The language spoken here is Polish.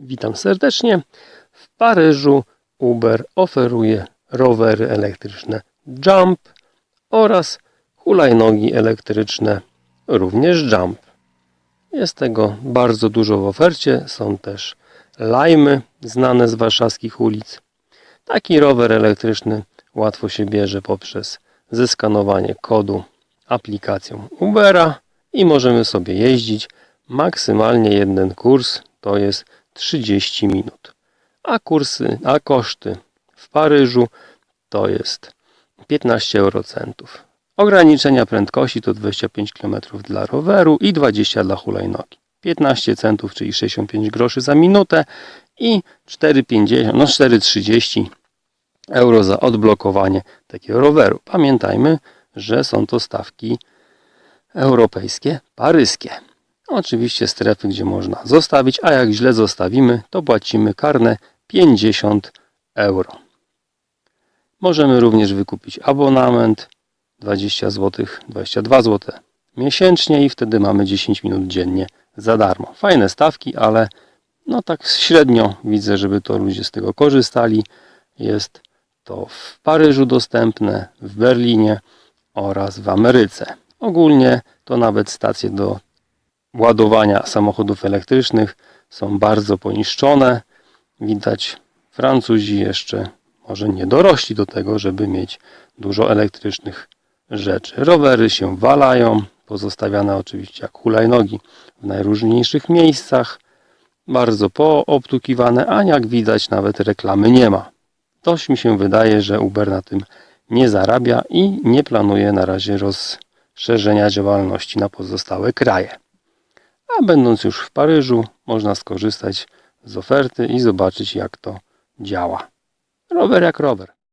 Witam serdecznie. W Paryżu Uber oferuje rowery elektryczne Jump oraz hulajnogi elektryczne również Jump. Jest tego bardzo dużo w ofercie. Są też lajmy znane z warszawskich ulic. Taki rower elektryczny łatwo się bierze poprzez zeskanowanie kodu aplikacją Ubera i możemy sobie jeździć. Maksymalnie jeden kurs to jest 30 minut. A kursy, a koszty w Paryżu to jest 15 eurocentów. Ograniczenia prędkości to 25 km dla roweru i 20 dla hulajnogi. 15 centów, czyli 65 groszy za minutę i 4,50, no 4,30 euro za odblokowanie takiego roweru. Pamiętajmy, że są to stawki europejskie, paryskie. Oczywiście strefy, gdzie można zostawić, a jak źle zostawimy, to płacimy karne 50 euro. Możemy również wykupić abonament 20 zł, 22 zł miesięcznie i wtedy mamy 10 minut dziennie za darmo. Fajne stawki, ale no tak średnio widzę, żeby to ludzie z tego korzystali. Jest to w Paryżu dostępne, w Berlinie oraz w Ameryce. Ogólnie to nawet stacje do ładowania samochodów elektrycznych są bardzo poniszczone. Widać, Francuzi jeszcze może nie dorośli do tego, żeby mieć dużo elektrycznych rzeczy. Rowery się walają, pozostawiane oczywiście jak hulajnogi w najróżniejszych miejscach. Bardzo poobtukiwane, a jak widać nawet reklamy nie ma. Toś mi się wydaje, że Uber na tym nie zarabia i nie planuje na razie rozszerzenia działalności na pozostałe kraje. A będąc już w Paryżu, można skorzystać z oferty i zobaczyć jak to działa. Rower jak rower.